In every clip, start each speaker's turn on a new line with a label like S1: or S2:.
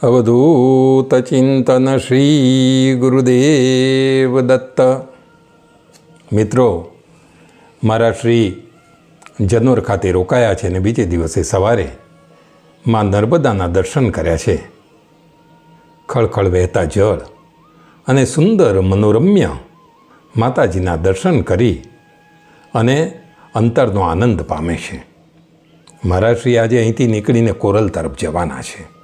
S1: અવધૂત ચિંતન શ્રી ગુરુદેવ દત્ત મિત્રો મારા શ્રી જનોર ખાતે રોકાયા છે અને બીજે દિવસે સવારે માં નર્મદાના દર્શન કર્યા છે ખળખળ વહેતા જળ અને સુંદર મનોરમ્ય માતાજીના દર્શન કરી અને અંતરનો આનંદ પામે છે મારા શ્રી આજે અહીંથી નીકળીને કોરલ તરફ જવાના છે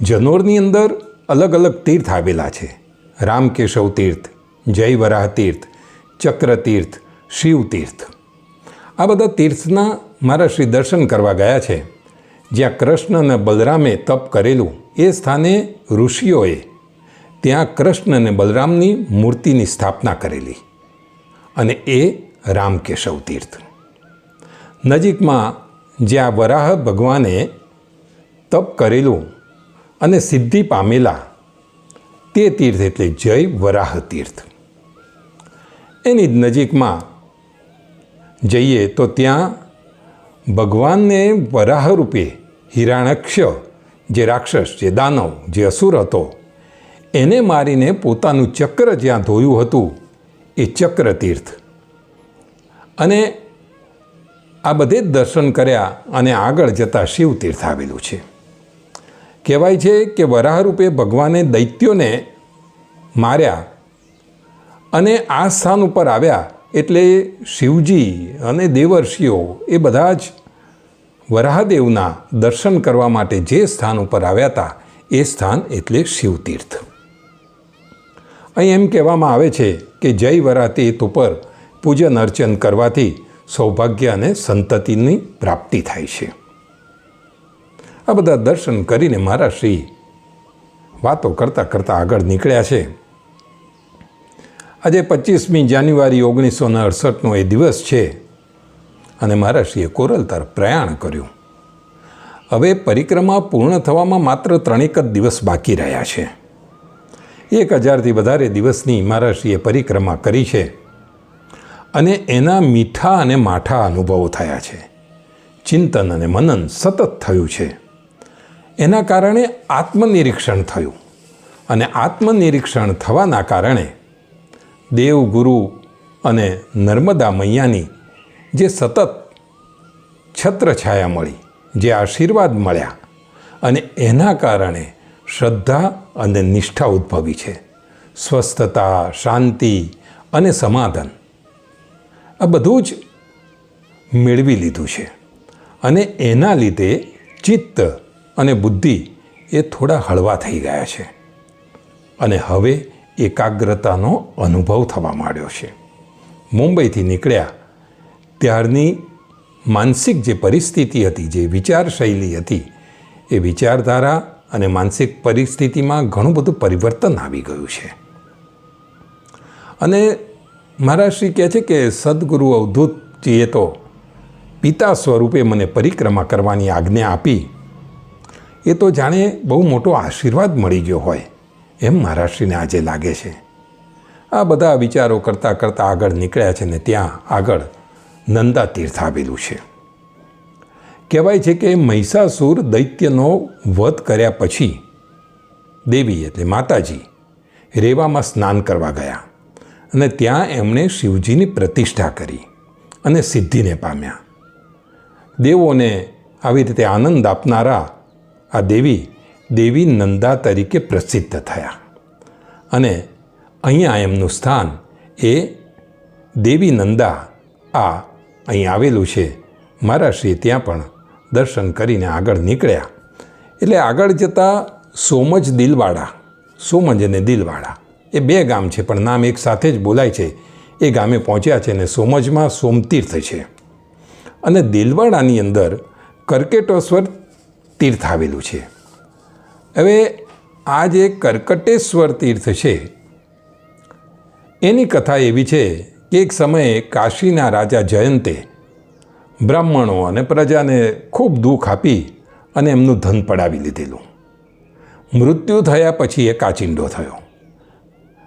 S1: જનોરની અંદર અલગ અલગ તીર્થ આવેલા છે. રામકેશવ તીર્થ જય વરાહ તીર્થ ચક્ર તીર્થ શિવ તીર્થ આ બધા તીર્થના મારા શ્રી દર્શન કરવા ગયા છે. જ્યાં કૃષ્ણ અને બલરામે તપ કરેલું એ સ્થાને ઋષિઓએ ત્યાં કૃષ્ણ અને બલરામની મૂર્તિની સ્થાપના કરેલી અને એ રામકેશવ તીર્થ. નજીકમાં જ્યાં વરાહ ભગવાને તપ કરેલું અને સિદ્ધિ પામેલા તે તીર્થ એટલે જય વરાહ તીર્થ. એની જ નજીકમાં જઈએ તો ત્યાં ભગવાનને વરાહ રૂપે હિરાણક્ષ જે રાક્ષસ, જે દાનવ, જે અસુર હતો, એને મારીને પોતાનું ચક્ર જ્યાં ધોયું હતું, એ ચક્ર તીર્થ. અને આ બધે જ દર્શન કર્યા અને આગળ જતાં શિવ તીર્થ આવેલું છે. કહેવાય છે કે વરાહરૂપે ભગવાને દૈત્યોને માર્યા અને આ સ્થાન ઉપર આવ્યા એટલે શિવજી અને દેવર્ષિઓ એ બધા જ વરાહદેવના દર્શન કરવા માટે જે સ્થાન ઉપર આવ્યા હતા, એ સ્થાન એટલે શિવતીર્થ. અહીં એમ કહેવામાં આવે છે કે જય વરા તીર્થ ઉપર પૂજન અર્ચન કરવાથી સૌભાગ્ય અને સંતતિની પ્રાપ્તિ થાય છે. આ બધા દર્શન કરીને મારા શ્રી વાતો કરતાં કરતાં આગળ નીકળ્યા છે. આજે પચીસમી જાન્યુઆરી ઓગણીસો ને અડસઠનો એ દિવસ છે અને મારા શ્રીએ કોરલ તરફ પ્રયાણ કર્યું. હવે પરિક્રમા પૂર્ણ થવામાં માત્ર ત્રણેક જ દિવસ બાકી રહ્યા છે. એક હજારથી વધારે દિવસની મહારાષ્ટ્રીએ પરિક્રમા કરી છે અને એના મીઠા અને માઠા અનુભવો થયા છે. ચિંતન અને મનન સતત થયું છે. એના કારણે આત્મનિરીક્ષણ થયું. અને આત્મનિરીક્ષણ થવાના કારણે દેવ ગુરુ અને નર્મદા મૈયાની જે સતત છત્રછાયા મળી, જે આશીર્વાદ મળ્યા અને એના કારણે શ્રદ્ધા અને નિષ્ઠા ઉદ્ભવી છે. સ્વસ્થતા, શાંતિ અને સમાધાન આ બધું જ મેળવી લીધું છે. અને એના લીધે ચિત્ત અને બુદ્ધિ એ થોડા હળવા થઈ ગયા છે. અને હવે એકાગ્રતાનો અનુભવ થવા માંડ્યો છે. મુંબઈથી નીકળ્યા ત્યારની માનસિક જે પરિસ્થિતિ હતી, જે વિચારશૈલી હતી, એ વિચારધારા અને માનસિક પરિસ્થિતિમાં ઘણું બધું પરિવર્તન આવી ગયું છે. અને મારા શ્રી કહે છે કે સદગુરુ અવધૂતજીએ તો પિતા સ્વરૂપે મને પરિક્રમા કરવાની આજ્ઞા આપી એ તો જાણે બહુ મોટો આશીર્વાદ મળી ગયો હોય, એમ મહારાષ્ટ્રીને આજે લાગે છે. આ બધા વિચારો કરતાં કરતાં આગળ નીકળ્યા છે ને ત્યાં આગળ નંદા તીર્થ આવેલું છે. કહેવાય છે કે મહિષાસુર દૈત્યનો વધ કર્યા પછી દેવી એટલે માતાજી રેવામાં સ્નાન કરવા ગયા અને ત્યાં એમણે શિવજીની પ્રતિષ્ઠા કરી અને સિદ્ધિને પામ્યા. દેવોને આવી રીતે આનંદ આપનારા આ દેવી દેવી નંદા તરીકે પ્રસિદ્ધ થયા. અને અહીંયા એમનું સ્થાન એ દેવી નંદા આ અહીં આવેલું છે. મારા શ્રી ત્યાં પણ દર્શન કરીને આગળ નીકળ્યા. એટલે આગળ જતાં સોમજ દિલવાડા, સોમજ અને દિલવાડા, એ બે ગામ છે, પણ નામ એક સાથે જ બોલાય છે. એ ગામે પહોંચ્યા છે અને સોમજમાં સોમતીર્થ છે. અને દિલવાડાની અંદર કર્કેટોશ્વર તીર્થ આવેલું છે. હવે આ જે કર્કટેશ્વર તીર્થ છે, એની કથા એવી છે કે એક સમયે કાશીના રાજા જયંતે બ્રાહ્મણો અને પ્રજાને ખૂબ દુઃખ આપી અને એમનું ધન પડાવી લીધેલું. મૃત્યુ થયા પછી એ કાચિંડો થયો.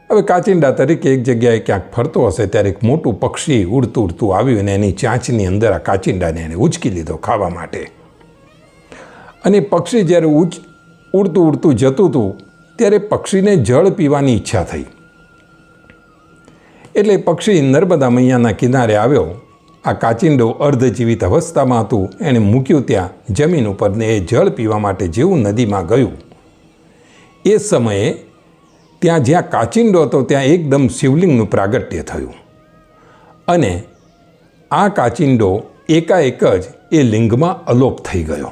S1: હવે કાચિંડા તરીકે એક જગ્યાએ ક્યાંક ફરતો હશે ત્યારે એક મોટું પક્ષી ઉડતું ઉડતું આવ્યું અને એની ચાંચની અંદર આ કાચિંડાને એણે ઉચકી લીધો ખાવા માટે. અને પક્ષી જ્યારે ઉચ, ઉડતું ઉડતું જતું હતું, ત્યારે પક્ષીને જળ પીવાની ઈચ્છા થઈ. એટલે પક્ષી નર્મદા મૈયાના કિનારે આવ્યો. આ કાચિંડો અર્ધજીવિત અવસ્થામાં હતું. એણે મૂક્યું ત્યાં, જમીન ઉપર ને એ જળ પીવા માટે જેવું નદીમાં ગયું. એ સમયે ત્યાં જ્યાં કાચિંડો હતો, ત્યાં એકદમ શિવલિંગનું પ્રાગટ્ય થયું. અને આ કાચિંડો એકાએક જ એ લિંગમાં અલોપ થઈ ગયો.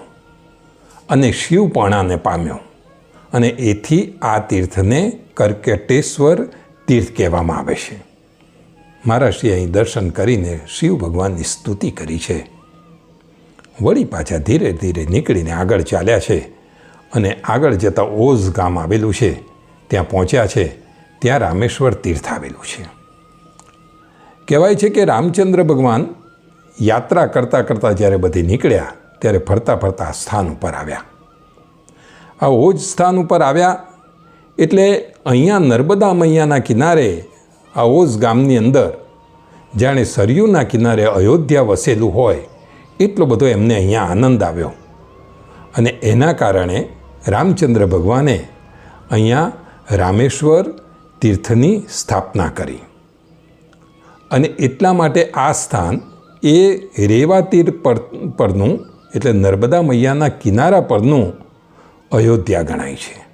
S1: અને શિવપણાને પામ્યો. અને એથી આ તીર્થને કર્કેટેશ્વર તીર્થ કહેવામાં આવે છે. મહારાષ્ટ્રીએ અહીં દર્શન કરીને શિવ ભગવાનની સ્તુતિ કરી છે. વળી પાછા ધીરે ધીરે નીકળીને આગળ ચાલ્યા છે અને આગળ જતાં ઓઝ ગામ આવેલું છે. ત્યાં પહોંચ્યા છે. ત્યાં રામેશ્વર તીર્થ આવેલું છે. કહેવાય છે કે રામચંદ્ર ભગવાન યાત્રા કરતાં કરતાં જ્યારે બધી નીકળ્યા ત્યારે ફરતા ફરતા સ્થાન ઉપર આવ્યા. આ ઓજ સ્થાન ઉપર આવ્યા, એટલે અહીંયા નર્મદા મૈયાના કિનારે આ ઓજ ગામની અંદર, જાણે સરયુના કિનારે અયોધ્યા વસેલું હોય, એટલો બધો એમને અહીંયા આનંદ આવ્યો. અને એના કારણે રામચંદ્ર ભગવાને અહીંયા રામેશ્વર તીર્થની સ્થાપના કરી. અને એટલા માટે આ સ્થાન એ રેવા તીર પર, પરનું એટલે નર્મદા મૈયાના કિનારા પરનું અયોધ્યા ગણાય છે.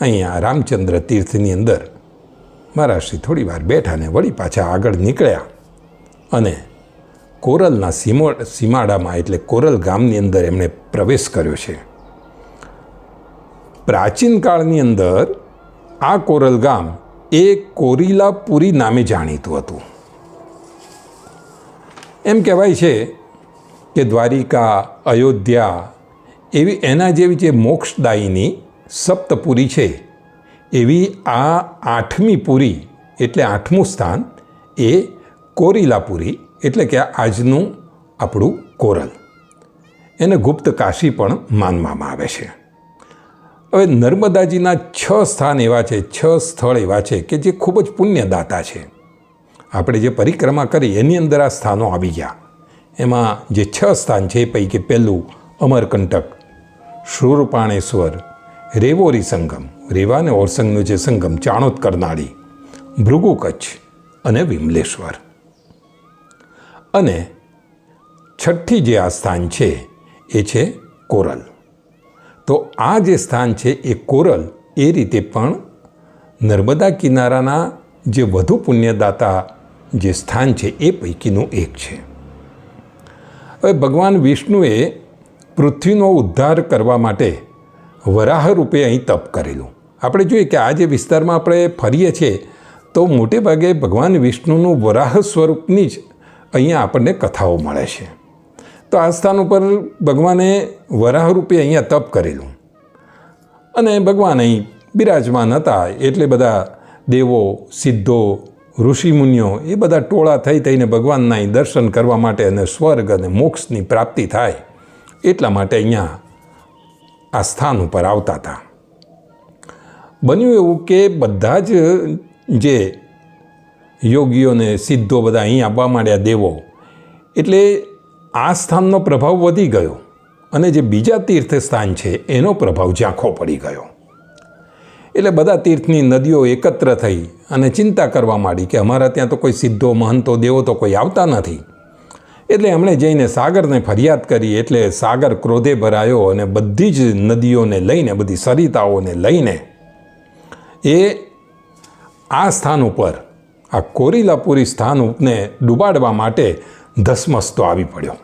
S1: અહીંયા રામચંદ્ર તીર્થની અંદર મહારાષ્ટ્રી થોડી વાર બેઠા ને વળી પાછા આગળ નીકળ્યા અને કોરલના સીમો, સીમાડામાં એટલે કોરલ ગામની અંદર એમણે પ્રવેશ કર્યો છે. પ્રાચીન કાળની અંદર આ કોરલ ગામ એ કોરીલાપુરી નામે જાણીતું હતું. એમ કહેવાય છે કે દ્વારિકા, અયોધ્યા એવી એના જેવી જે મોક્ષદાયીની સપ્તપુરી છે, એવી આ આઠમી પુરી એટલે આઠમું સ્થાન એ કોરિલાપુરી એટલે કે આજનું આપણું કોરલ. એને ગુપ્ત કાશી પણ માનવામાં આવે છે. હવે નર્મદાજીના છ સ્થાન એવા છે, છ સ્થળ એવા છે કે જે ખૂબ જ પુણ્યદાતા છે. આપણે જે પરિક્રમા કરી, એની અંદર આ સ્થાનો આવી ગયા. એમાં જે છ સ્થાન છે એ પૈકી પહેલું અમરકંટક શૂરપાણેશ્વર રેવોરી સંગમ, રેવા અને ઓરસંગનો જે સંગમ, ચાણોદ કરનાળી ભૃગુ કચ્છ અને વિમલેશ્વર. અને છઠ્ઠી જે આ સ્થાન છે એ છે કોરલ. તો આ જે સ્થાન છે એ કોરલ એ રીતે પણ નર્મદા કિનારાના જે વધુ પુણ્યદાતા જે સ્થાન છે એ પૈકીનું એક છે. હવે ભગવાન વિષ્ણુએ પૃથ્વીનો ઉદ્ધાર કરવા માટે વરાહ રૂપે અહીં તપ કરેલું. આપણે જોઈએ કે આ જે વિસ્તારમાં આપણે ફરીએ છીએ, તો મોટે ભાગે ભગવાન વિષ્ણુનું વરાહ સ્વરૂપની જ અહીંયા આપણને કથાઓ મળે છે. તો આ સ્થાન ઉપર ભગવાને વરાહ રૂપે અહીંયા તપ કરેલું. અને ભગવાન અહીં બિરાજમાન હતા, એટલે બધા દેવો, સિદ્ધો ઋષિમુનિઓ એ બધા ટોળા થઈ થઈને ભગવાનના અહીં દર્શન કરવા માટે અને સ્વર્ગ અને મોક્ષની પ્રાપ્તિ થાય એટલા માટે અહીંયા આ સ્થાન ઉપર આવતા હતા. બન્યું એવું કે બધા જ જે યોગીઓને સિદ્ધો બધા અહીં આવવા માંડ્યા દેવો, એટલે આ સ્થાનનો પ્રભાવ વધી ગયો અને જે બીજા તીર્થ સ્થાન છે એનો પ્રભાવ ઝાંખો પડી ગયો. એટલે બધા તીર્થની નદીઓ એકત્ર થઈ અને ચિંતા કરવા માંડી કે અમારા ત્યાં તો કોઈ સિદ્ધો, મહંતો, દેવો તો કોઈ આવતા નથી. એટલે એમણે જઈને સાગરને ફરિયાદ કરી એટલે સાગર ક્રોધે ભરાયો અને બધી જ નદીઓને લઈને, બધી સરિતાઓને લઈને એ આ સ્થાન ઉપર, આ કોરીલાપુરી સ્થાન ઉપને ડૂબાડવા માટે ધસમસતો આવી પડ્યો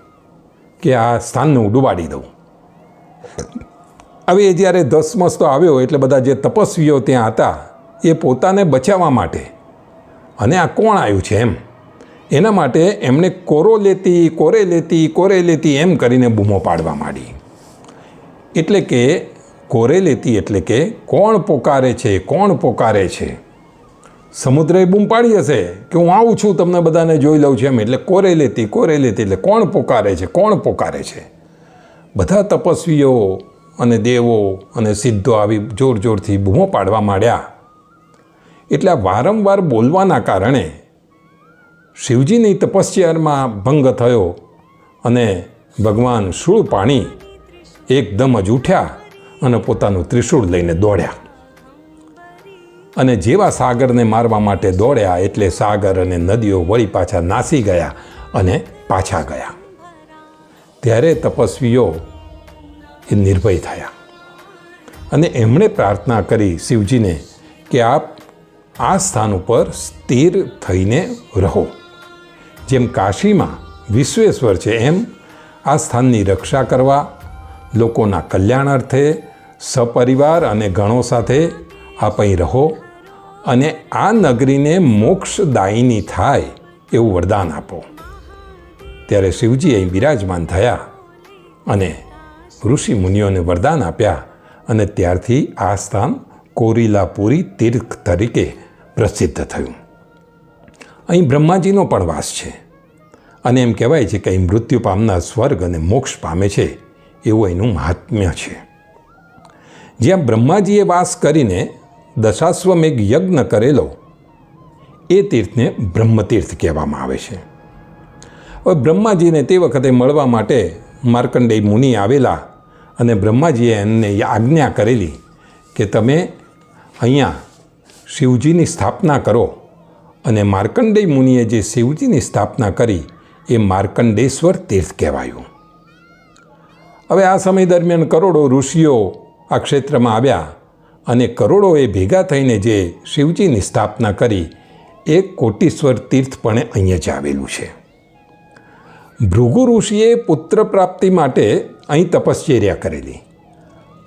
S1: કે આ સ્થાનને હું ડૂબાડી દઉં. હવે એ જ્યારે ધસમસતો આવ્યો એટલે બધા જે તપસ્વીઓ ત્યાં હતા એ પોતાને બચાવવા માટે. અને આ કોણ આવ્યું છે એમ? એના માટે એમણે કોરો લેતી, કોરે લેતી કોરે લેતી એમ કરીને બૂમો પાડવા માંડી. એટલે કે કોરે લેતી એટલે કે કોણ પોકારે છે, કોણ પોકારે છે? સમુદ્રએ બૂમ પાડી હશે કે હું આવું છું, તમને બધાને જોઈ લઉં છું એમ. એટલે કોરે લેતી કોરે લેતી એટલે કોણ પોકારે છે, કોણ પોકારે છે? બધા તપસ્વીઓ અને દેવો અને સિદ્ધો આવી જોર જોરથી બૂમો પાડવા માંડ્યા. એટલે વારંવાર બોલવાના કારણે શિવજીની તપસ્યામાં ભંગ થયો અને ભગવાન શૂળ પાણી એકદમ જ ઉઠ્યા અને પોતાનું ત્રિશૂળ લઈને દોડ્યા. અને જેવા સાગરને મારવા માટે દોડ્યા એટલે સાગર અને નદીઓ વળી પાછા નાસી ગયા અને પાછા ગયા. ત્યારે તપસ્વીઓ એ નિર્ભય થયા. અને એમણે પ્રાર્થના કરી શિવજીને કે આપ આ સ્થાન ઉપર સ્થિર થઈને રહો. જેમ કાશીમાં વિશ્વેશ્વર છે એમ, આ સ્થાનની રક્ષા કરવા, લોકોના કલ્યાણ અર્થે, સપરિવાર અને ગણો સાથે આપ અહીં રહો અને આ નગરીને મોક્ષદાયિની થાય એવું વરદાન આપો. ત્યારે શિવજી અહીં બિરાજમાન થયા અને ઋષિ મુનિઓને વરદાન આપ્યા અને ત્યારથી આ સ્થાન કોરિલાપુરી તીર્થ તરીકે પ્રસિદ્ધ થયું. અહીં બ્રહ્માજીનો પણ વાસ છે. અને એમ કહેવાય છે કે અહીં મૃત્યુ પામનાર સ્વર્ગ અને મોક્ષ પામે છે એવું એનું મહાત્મ્ય છે. જ્યાં બ્રહ્માજીએ વાસ કરીને દશાશ્વમેઘ યજ્ઞ કરેલો, એ તીર્થને બ્રહ્મતીર્થ કહેવામાં આવે છે. હવે બ્રહ્માજીને તે વખતે મળવા માટે માર્કંડેય મુનિ આવેલા અને બ્રહ્માજીએ એમને આજ્ઞા કરેલી કે તમે અહીંયા શિવજીની સ્થાપના કરો અને માર્કંડેય મુનિએ જે શિવજીની સ્થાપના કરી એ માર્કંડેશ્વર તીર્થ કહેવાયું. હવે આ સમય દરમિયાન કરોડો ઋષિઓ આ ક્ષેત્રમાં આવ્યા અને કરોડોએ ભેગા થઈને જે શિવજીની સ્થાપના કરી એ કોટીશ્વર તીર્થ પણ અહીંયા જ આવેલું છે. ભૃગુ ઋષિએ પુત્ર પ્રાપ્તિ માટે અહીં તપશ્ચર્યા કરેલી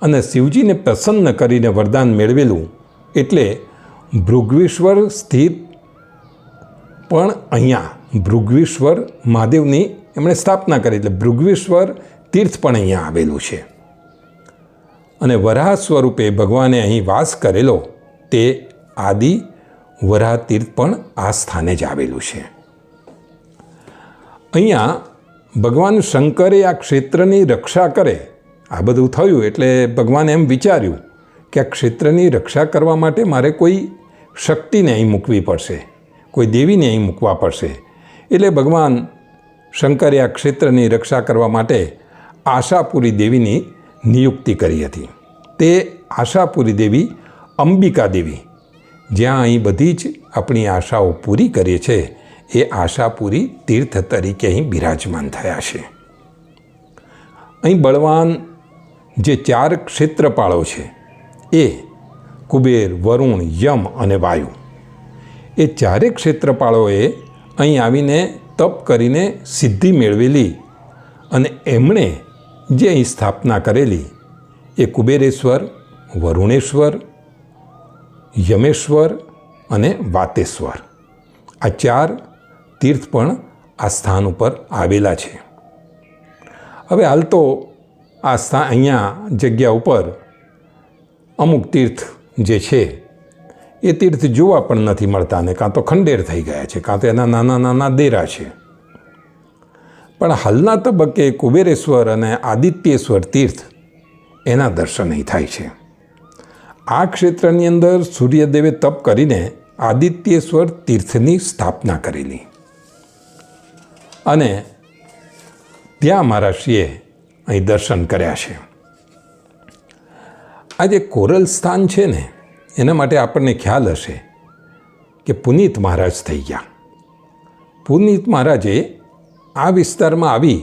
S1: અને શિવજીને પ્રસન્ન કરીને વરદાન મેળવેલું એટલે ભૃગવીશ્વર સ્થિત પણ અહીંયા ભૃગ્વેશ્વર મહાદેવની એમણે સ્થાપના કરી એટલે ભૃગવેશ્વર તીર્થ પણ અહીંયા આવેલું છે. અને વરાહ સ્વરૂપે ભગવાને અહીં વાસ કરેલો તે આદિ વરાહ તીર્થ પણ આ સ્થાને જ આવેલું છે. અહીંયા ભગવાન શંકરે આ ક્ષેત્રની રક્ષા કરે. આ બધું થયું એટલે ભગવાને એમ વિચાર્યું કે આ ક્ષેત્રની રક્ષા કરવા માટે મારે કોઈ શક્તિને અહીં મૂકવી પડશે. કોઈ દેવીને અહીં મૂકવા પડશે. એટલે ભગવાન શંકરે આ ક્ષેત્રની રક્ષા કરવા માટે આશાપુરી દેવીની નિયુક્તિ કરી હતી. તે આશાપુરી દેવી અંબિકા દેવી, જ્યાં અહીં બધી જ આપણી આશાઓ પૂરી કરીએ છે, એ આશાપુરી તીર્થ તરીકે અહીં બિરાજમાન થયા છે. અહીં બળવાન જે ચાર ક્ષેત્રપાળો છે, એ કુબેર, વરુણ, યમ અને વાયુ. એ ચારે ક્ષેત્રપાળોએ અહીં આવીને તપ કરીને સિદ્ધિ મેળવેલી અને એમણે જે અહીં સ્થાપના કરેલી એ કુબેરેશ્વર, વરુણેશ્વર, યમેશ્વર અને વાતેશ્વર. આ ચાર તીર્થ પણ આ સ્થાન ઉપર આવેલા છે. હવે હાલ તો આ સ્થાન અહીંયા જગ્યા ઉપર અમુક તીર્થ જે છે, એ તીર્થ જોવા પણ નથી મળતા અને કાં તો ખંડેર થઈ ગયા છે, કાં તો એના નાના નાના દેરા છે. પણ હાલના તબક્કે કુબેરેશ્વર અને આદિત્યેશ્વર તીર્થ એના દર્શન થાય છે. આ ક્ષેત્રની અંદર સૂર્યદેવે તપ કરીને આદિત્યેશ્વર તીર્થની સ્થાપના કરેલી. અને ત્યાં મહારાષ્ટ્રીએ અહીં દર્શન કર્યા છે. આ જે કોરલ સ્થાન છે ને, એના માટે આપણને ખ્યાલ હશે કે પુનિત મહારાજ થઈ ગયા. પુનિત મહારાજે આ વિસ્તારમાં આવી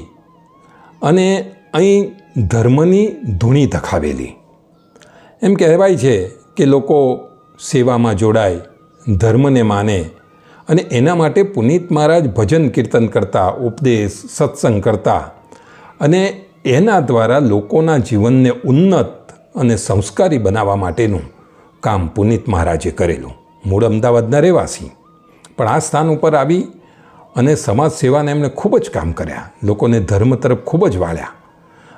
S1: અને અહીં ધર્મની ધૂણી ધખાવેલી. એમ કહેવાય છે કે લોકો સેવામાં જોડાય, ધર્મને માને અને એના માટે પુનિત મહારાજ ભજન કીર્તન કરતા, ઉપદેશ, સત્સંગ કરતા અને એના દ્વારા લોકોના જીવનને ઉન્નત અને સંસ્કારી બનાવવા માટેનું કામ પુનિત મહારાજે કરેલું. મૂળ અમદાવાદના રહેવાસી. પણ આ સ્થાન ઉપર આવી અને સમાજ સેવાને એમણે ખૂબ જ કામ કર્યા. લોકોને ધર્મ તરફ ખૂબ જ વાળ્યા.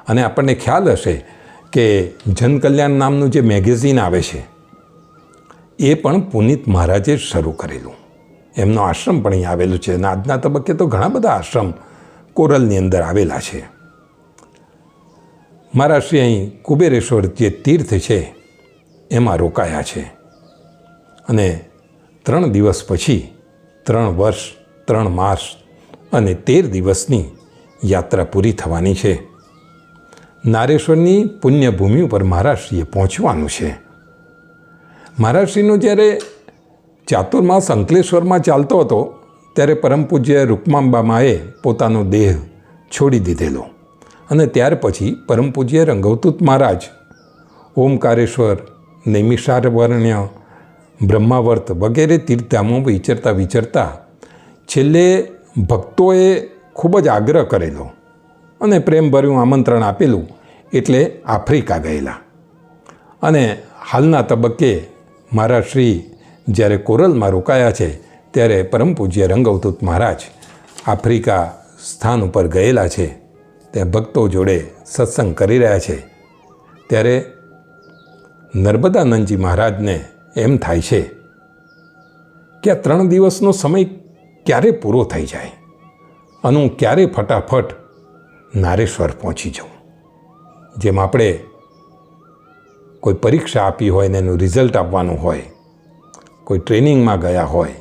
S1: અને આપણને ખ્યાલ હશે કે જનકલ્યાણ નામનું જે મેગેઝિન આવે છે, એ પણ પુનિત મહારાજે શરૂ કરેલું. એમનો આશ્રમ પણ અહીં આવેલું છે અને આજના તબક્કે તો ઘણા બધા આશ્રમ કોરલની અંદર આવેલા છે. મારા શ્રી અહીં કુબેરેશ્વર જે તીર્થ છે, એમાં રોકાયા છે. અને ત્રણ દિવસ પછી, ત્રણ વર્ષ, ત્રણ માસ અને તેર દિવસની યાત્રા પૂરી થવાની છે. નારેશ્વરની પુણ્યભૂમિ ઉપર મહારાષ્ટ્રીએ પહોંચવાનું છે. મહારાષ્ટ્રીનો જ્યારે ચાતુર્માસ અંકલેશ્વરમાં ચાલતો હતો, ત્યારે પરમ પૂજ્ય રૂકમાંબામાએ પોતાનો દેહ છોડી દીધેલો. અને ત્યાર પછી પરમ પૂજ્ય રંગવતૂત મહારાજ, ઓમકારેશ્વર નૈમિષારવર્ણ્ય બ્રહ્માવર્ત વગેરે તીર્થધામો વિચરતા વિચરતા છેલ્લે ભક્તોએ ખૂબ જ આગ્રહ કરેલો અને પ્રેમભર્યું આમંત્રણ આપેલું એટલે આફ્રિકા ગયેલા. અને હાલના તબક્કે મારા શ્રી જ્યારે કોરલમાં રોકાયા છે ત્યારે પરમ પૂજ્ય રંગવતૂત મહારાજ આફ્રિકા સ્થાન ઉપર ગયેલા છે. ત્યાં ભક્તો જોડે સત્સંગ કરી રહ્યા છે. ત્યારે નર્મદાનંદજી મહારાજને એમ થાય છે કે આ ત્રણ દિવસનો સમય ક્યારે પૂરો થઈ જાય? અને હું ક્યારે ફટાફટ નારેશ્વર પહોંચી જાઉં? જેમ આપણે કોઈ પરીક્ષા આપી હોય ને એનું રિઝલ્ટ આપવાનું હોય, કોઈ ટ્રેનિંગમાં ગયા હોય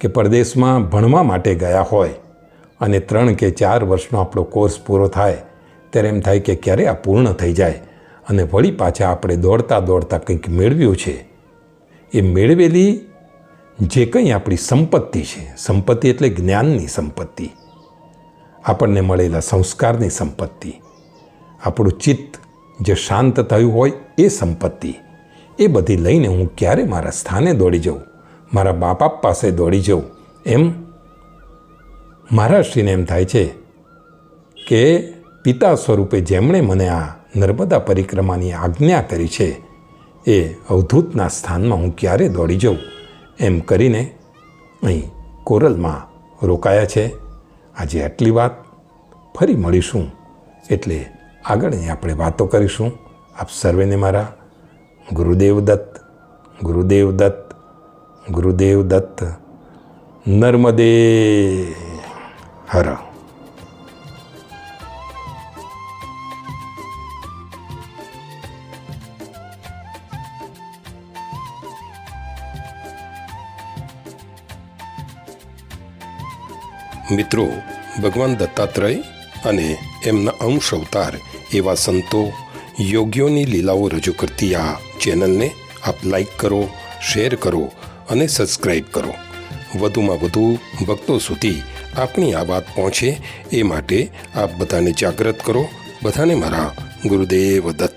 S1: કે પરદેશમાં ભણવા માટે ગયા હોય અને ત્રણ કે ચાર વર્ષનો આપણો કોર્સ પૂરો થાય, ત્યારે એમ થાય કે ક્યારે આ પૂર્ણ થઈ જાય અને વળી પાછા આપણે દોડતા દોડતા કંઈક મેળવ્યું છે. એ મેળવેલી જે કંઈ આપણી સંપત્તિ છે, સંપત્તિ એટલે જ્ઞાનની સંપત્તિ, આપણને મળેલા સંસ્કારની સંપત્તિ, આપણું ચિત્ત જે શાંત થયું હોય એ સંપત્તિ, એ બધી લઈને હું ક્યારે મારા સ્થાને દોડી જાઉં, મારા બાપ પાસે દોડી જાઉં, એમ મહારાષ્ટ્રીને એમ થાય છે કે પિતા સ્વરૂપે જેમણે મને આ નર્મદા પરિક્રમાની આજ્ઞા કરી છે, એ અવધૂતના સ્થાનમાં હું ક્યારે દોડી જાઉં એમ કરીને અહીં કોરલમાં રોકાયા છે. આજે આટલી વાત ફરી મળીશું એટલે આગળની આપણે વાતો કરીશું. આપ સર્વેને મારા ગુરુદેવ દત્ત ગુરુદેવ દત્ત ગુરુદેવ દત્ત, નર્મદે. હર
S2: મિત્રો, ભગવાન દત્તાત્રેય અને એમના અંશ અવતાર એવા સંતો યોગીઓની લીલાઓ રજૂ કરતી આ ચેનલને આપ લાઈક કરો શેર કરો અને સબસ્ક્રાઈબ કરો. વધુમાં વધુ ભક્તો સુધી આપણી આ વાત પહોંચે એ માટે આપ બધાને જાગૃત કરો. બધાને મારા ગુરુદેવ દત્ત